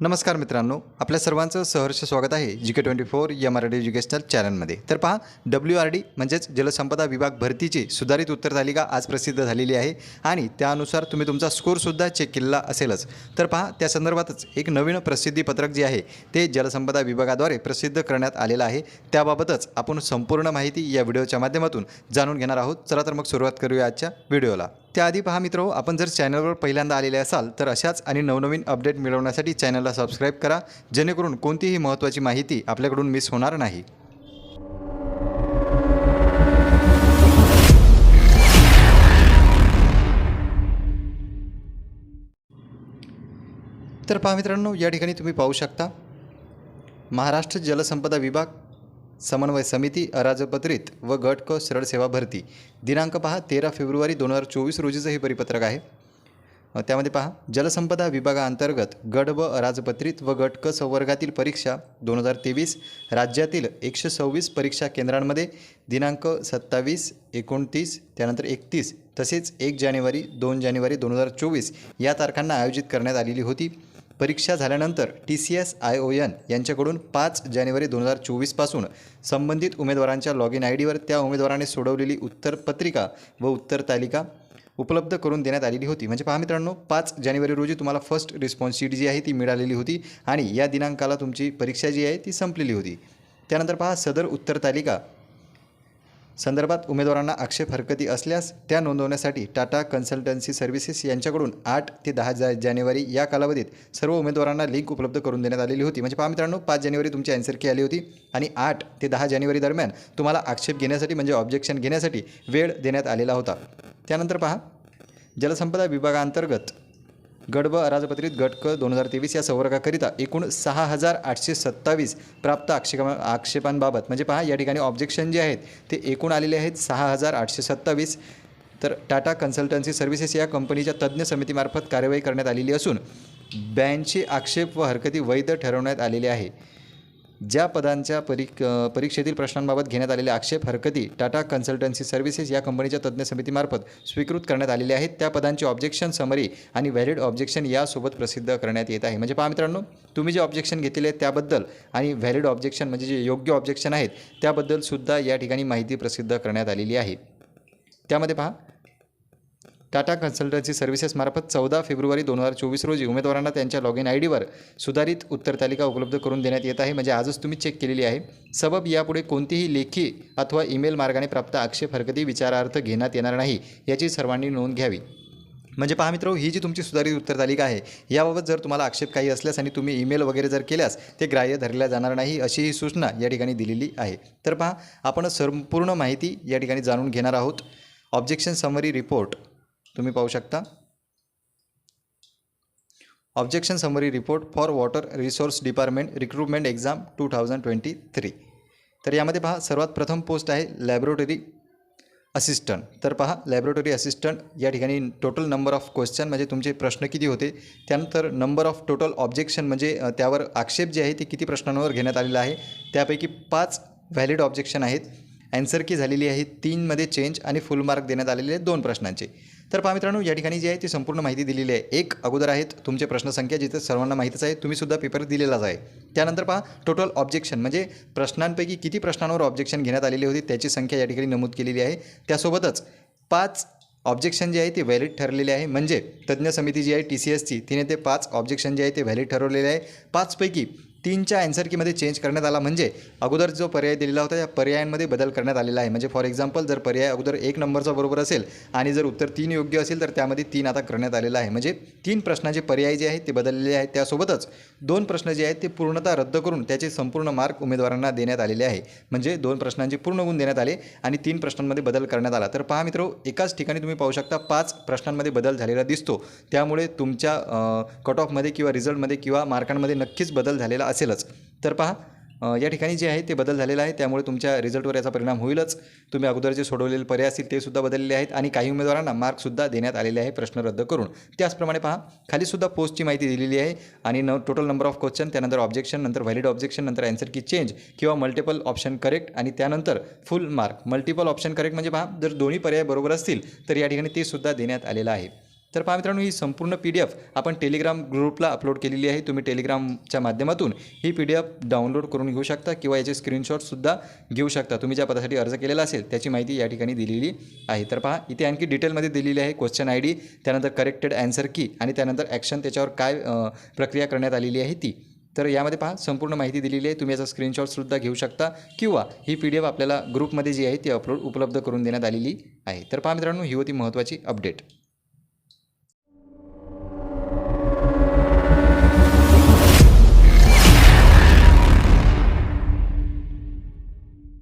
नमस्कार मित्रांनो आपल्या सर्वांचं सहर्ष स्वागत आहे जी के ट्वेंटी फोर या मराठी एज्युकेशनल चॅनलमध्ये. तर पहा डब्ल्यू आर डी म्हणजेच जलसंपदा विभाग भरतीची सुधारित उत्तर तालिका आज प्रसिद्ध झालेली आहे आणि त्यानुसार तुम्ही तुमचा स्कोरसुद्धा चेक केलेला असेलच. तर पहा त्या संदर्भातच एक नवीन प्रसिद्धीपत्रक जे आहे ते जलसंपदा विभागाद्वारे प्रसिद्ध करण्यात आलेलं आहे. त्याबाबतच आपण संपूर्ण माहिती या व्हिडिओच्या माध्यमातून जाणून घेणार आहोत. चला तर मग सुरुवात करूया आजच्या व्हिडिओला. त्याआधी पहा मित्रो आपण जर चॅनलवर पहिल्यांदा आलेले असाल तर अशाच आणि नवनवीन अपडेट मिळवण्यासाठी चॅनलला सबस्क्राईब करा जेणेकरून कोणतीही महत्त्वाची माहिती आपल्याकडून मिस होणार नाही. तर पहा मित्रांनो या ठिकाणी तुम्ही पाहू शकता महाराष्ट्र जलसंपदा विभाग समन्वय समिती अराजपत्रित व गट क सरळ सेवा भरती. दिनांक पहा तेरा फेब्रुवारी दोन हजार चोवीस रोजीचं हे परिपत्रक आहे. त्यामध्ये पहा जलसंपदा विभागाअंतर्गत गट व अराजपत्रित व गट क संवर्गातील परीक्षा दोन हजार तेवीस राज्यातील एकशे सव्वीस परीक्षा केंद्रांमध्ये दिनांक सत्तावीस एकोणतीस त्यानंतर एकतीस तसेच एक जानेवारी दोन जानेवारी दोन हजार चोवीस या तारखांना आयोजित करण्यात आलेली होती. परीक्षा झाल्यानंतर T C S I O N यांच्याकडून पाच जानेवारी दोन हजार चोवीसपासून संबंधित उमेदवारांच्या लॉग इन आय डीवर त्या उमेदवाराने सोडवलेली उत्तरपत्रिका व उत्तर तालिका उपलब्ध करून देण्यात आलेली होती. म्हणजे पहा मित्रांनो पाच जानेवारी रोजी तुम्हाला फर्स्ट रिस्पॉन्स शीट जी आहे ती मिळालेली होती आणि या दिनांकाला तुमची परीक्षा जी आहे ती संपलेली होती. त्यानंतर पहा सदर उत्तर तालिका संदर्भात उमेदवारांना आक्षेप हरकती असल्यास त्या नोंदवण्यासाठी टाटा कन्सल्टन्सी सर्व्हिसेस यांच्याकडून आठ ते दहा जा जानेवारी या कालावधीत सर्व उमेदवारांना लिंक उपलब्ध करून देण्यात आलेली होती. म्हणजे पहा मित्रांनो पाच जानेवारी तुमची अँसर की आली होती आणि आठ ते दहा जानेवारी दरम्यान तुम्हाला आक्षेप घेण्यासाठी म्हणजे ऑब्जेक्शन घेण्यासाठी वेळ देण्यात आलेला होता. त्यानंतर पहा जलसंपदा विभागाअंतर्गत गट अराजपत्रित गट क दोन हजार तेवीस या संवर्गाकरिता एकूण सहा हजार आठशे सत्तावीस प्राप्त आक्षेपा आक्षेपांबाबत. म्हणजे पहा या ठिकाणी ऑब्जेक्शन जे आहेत ते एकूण आलेले आहेत सहा हजार आठशे सत्तावीस. तर टाटा कन्सल्टन्सी सर्व्हिसेस या कंपनीच्या तज्ज्ञ समितीमार्फत कार्यवाही करण्यात आलेली असून ब्याऐंशी आक्षेप व हरकती वैध ठरवण्यात आलेले आहे. ज्या पदांच्या परीक परीक्षेतील प्रश्नांबाबत घेण्यात आलेले आक्षेप हरकती टाटा कन्सल्टन्सी सर्व्हिसेस या कंपनीच्या तज्ज्ञ समितीमार्फत स्वीकृत करण्यात आलेले आहेत. त्या पदांचे ऑब्जेक्शन समरी आणि व्हॅलिड ऑब्जेक्शन यासोबत प्रसिद्ध करण्यात येत आहे. म्हणजे पहा मित्रांनो तुम्ही जे ऑब्जेक्शन घेतलेले आहेत त्याबद्दल आणि व्हॅलिड ऑब्जेक्शन म्हणजे जे योग्य ऑब्जेक्शन आहेत त्याबद्दल सुद्धा या ठिकाणी माहिती प्रसिद्ध करण्यात आलेली आहे. त्यामध्ये पहा टाटा कन्सल्टन्सी सर्व्हिसेसमार्फत चौदा फेब्रुवारी दोन हजार चोवीस रोजी उमेदवारांना त्यांच्या लॉग इन आय डीवर सुधारित उत्तर तालिका उपलब्ध करून देण्यात येत आहे. म्हणजे आजच तुम्ही चेक केलेली आहे. सबब यापुढे कोणतीही लेखी अथवा ईमेल मार्गाने प्राप्त आक्षेप हरकती विचारार्थ घेण्यात येणार नाही याची सर्वांनी नोंद घ्यावी. म्हणजे पहा मित्रो ही जी तुमची सुधारित उत्तर तालिका आहे याबाबत जर तुम्हाला आक्षेप काही असल्यास आणि तुम्ही ईमेल वगैरे जर केल्यास ते ग्राह्य धरल्या जाणार नाही अशी ही सूचना या ठिकाणी दिलेली आहे. तर पहा आपण संपूर्ण माहिती या ठिकाणी जाणून घेणार आहोत. ऑब्जेक्शन समरी रिपोर्ट तुम्ही पाहू शकता. Objection summary report for water resource department recruitment exam two thousand twenty three तर यामध्ये पहा सर्वात प्रथम पोस्ट आहे लॅबोरेटरी असिस्टंट तर पहा लॅबोरेटरी असिस्टंट या ठिकाणी टोटल नंबर ऑफ क्वेश्चन म्हणजे तुमचे प्रश्न किती होते? त्यानंतर नंबर ऑफ टोटल ऑब्जेक्शन म्हणजे त्यावर आक्षेप जे आहे ते किती प्रश्नांवर घेण्यात आलेला आहे? त्यापैकी पाच व्हॅलिड ऑब्जेक्शन आहेत. अँसर की झालेली आहे तीनमध्ये चेंज आणि फुल मार्क देण्यात आलेले आहेत दोन प्रश्नांचे. तर पहा मित्रांनो या ठिकाणी जी आहे ती संपूर्ण माहिती दिलेली आहे. एक अगोदर आहेत तुमचे प्रश्नसंख्या जिथे सर्वांना माहितीच आहे तुम्हीसुद्धा पेपर दिलेलाच आहे. त्यानंतर पहा टोटल ऑब्जेक्शन म्हणजे प्रश्नांपैकी किती प्रश्नांवर ऑब्जेक्शन घेण्यात आलेली होती त्याची संख्या या ठिकाणी नमूद केलेली आहे. त्यासोबतच पाच ऑब्जेक्शन जे आहे ते व्हॅलिड ठरलेले आहे. म्हणजे तज्ज्ञ समिती जी आहे टी सी एसची तिने ते पाच ऑब्जेक्शन जे आहे ते व्हॅलिड ठरवलेले आहे. पाचपैकी तीनच्या आन्सर कीमध्ये चेंज करण्यात आला म्हणजे अगोदर जो पर्याय दिलेला होता या पर्यायांमध्ये बदल करण्यात आलेला आहे. म्हणजे फॉर एक्झाम्पल जर पर्याय अगोदर एक नंबरचा बरोबर असेल आणि जर उत्तर तीन योग्य असेल तर त्यामध्ये तीन आता करण्यात आलेलं आहे. म्हणजे तीन प्रश्नाचे पर्याय जे आहेत ते बदललेले आहेत. त्यासोबतच दोन प्रश्न जे आहेत ते पूर्णतः रद्द करून त्याचे संपूर्ण मार्क उमेदवारांना देण्यात आलेले आहे. म्हणजे दोन प्रश्नांचे पूर्ण गुण देण्यात आले आणि तीन प्रश्नांमध्ये बदल करण्यात आला. तर पहा मित्र एकाच ठिकाणी तुम्ही पाहू शकता पाच प्रश्नांमध्ये बदल झालेला दिसतो. त्यामुळे तुमच्या कट ऑफमध्ये किंवा रिझल्टमध्ये किंवा मार्कांमध्ये नक्कीच बदल झालेला असेलच. तर पहा या ठिकाणी जे आहे ते बदल झालेलं आहे. त्यामुळे तुमच्या रिझल्टवर याचा परिणाम होईलच. तुम्ही अगोदर जे सोडवलेले पर्याय असतील ते सुद्धा बदललेले आहेत आणि काही उमेदवारांना मार्कसुद्धा देण्यात आलेले आहे प्रश्न रद्द करून. त्याचप्रमाणे पहा खालीसुद्धा पोस्टची माहिती दिलेली आहे आणि न टोटल नंबर ऑफ क्वेश्चन त्यानंतर ऑब्जेक्शन नंतर व्हॅलिड ऑब्जेक्शन नंतर अँसर की चेंज किंवा मल्टिपल ऑप्शन करेक्ट आणि त्यानंतर full mark multiple option correct म्हणजे पहा जर दोन्ही पर्याय बरोबर असतील तर या ठिकाणी ते सुद्धा देण्यात आलेलं आहे. तर पहा मित्रांनो ही संपूर्ण पी डी एफ आपण टेलिग्राम ग्रुपला अपलोड केलेली आहे. तुम्ही टेलिग्रामच्या माध्यमातून ही पी डी एफ डाउनलोड करून घेऊ शकता किंवा याचे स्क्रीनशॉटसुद्धा घेऊ शकता. तुम्ही ज्या पदासाठी अर्ज केलेला असेल त्याची माहिती या ठिकाणी दिलेली आहे. तर पहा इथे आणखी डिटेलमध्ये दिलेली आहे क्वेश्चन आय डी त्यानंतर करेक्टेड ॲन्सर की आणि त्यानंतर ॲक्शन त्याच्यावर काय प्रक्रिया करण्यात आलेली आहे ती. तर यामध्ये पहा संपूर्ण माहिती दिलेली आहे. तुम्ही याचा स्क्रीनशॉटसुद्धा घेऊ शकता किंवा ही पी डी एफ आपल्याला ग्रुपमध्ये जी आहे ती अपलोड उपलब्ध करून देण्यात आलेली आहे. तर पहा मित्रांनो ही होती महत्त्वाची अपडेट